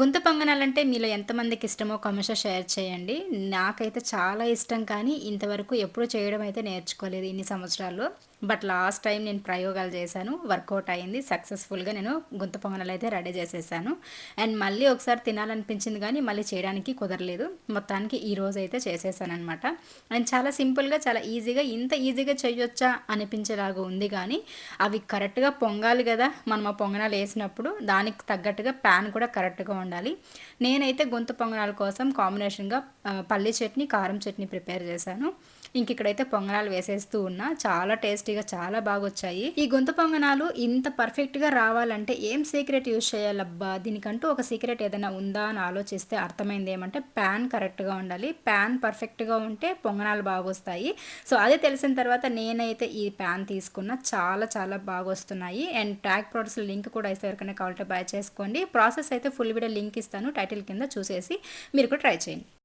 గుంత పొంగనాలంటే మీలో ఎంతమందికి ఇష్టమో కమెంట్స్లో షేర్ చేయండి. నాకైతే చాలా ఇష్టం కానీ ఇంతవరకు ఎప్పుడు చేయడం అయితే నేర్చుకోలేదు ఇన్ని సంవత్సరాల్లో. బట్ లాస్ట్ టైం నేను ప్రయోగాలు చేశాను వర్కౌట్ అయింది సక్సెస్ఫుల్గా నేను గుంత పొంగనాలు అయితే రెడీ చేసేసాను. అండ్ మళ్ళీ ఒకసారి తినాలనిపించింది కానీ మళ్ళీ చేయడానికి కుదరలేదు. మొత్తానికి ఈ రోజు అయితే చేసేసాను అనమాట అండ్ చాలా సింపుల్గా చాలా ఈజీగా ఇంత ఈజీగా చేయొచ్చా అనిపించేలాగా ఉంది కానీ అవి కరెక్ట్గా పొంగాలి కదా. మనం ఆ పొంగనాలు వేసినప్పుడు దానికి తగ్గట్టుగా ప్యాన్ కూడా కరెక్ట్గా ఉండాలి నేనైతే గొంతు పొంగనాల కోసం కాంబినేషన్గా పల్లి చట్నీ కారం చట్నీ ప్రిపేర్ చేశాను. ఇంక ఇక్కడైతే పొంగనాలు వేసేస్తూ ఉన్నా చాలా టేస్టీగా చాలా బాగా వచ్చాయి ఈ గొంతు పొంగనాలు ఇంత పర్ఫెక్ట్గా రావాలంటే ఏం సీక్రెట్ యూజ్ చేయాలబ్బా? దీనికంటూ ఒక సీక్రెట్ ఏదైనా ఉందా అని ఆలోచిస్తే అర్థమైంది ఏమంటే ప్యాన్ కరెక్ట్గా ఉండాలి. ప్యాన్ పర్ఫెక్ట్గా ఉంటే పొంగనాలు బాగా వస్తాయి సో అదే తెలిసిన తర్వాత నేనైతే ఈ ప్యాన్ తీసుకున్న చాలా చాలా బాగా వస్తున్నాయి అండ్ ట్యాగ్ ప్రొడక్ట్స్ లింక్ కూడా ఇస్తే ఎవరికైనా కావాలంటే బై చేసుకోండి. ప్రాసెస్ అయితే ఫుల్ వీడియో లింక్ ఇస్తాను టైటిల్ కింద చూసేసి మీరు కూడా ట్రై చేయండి.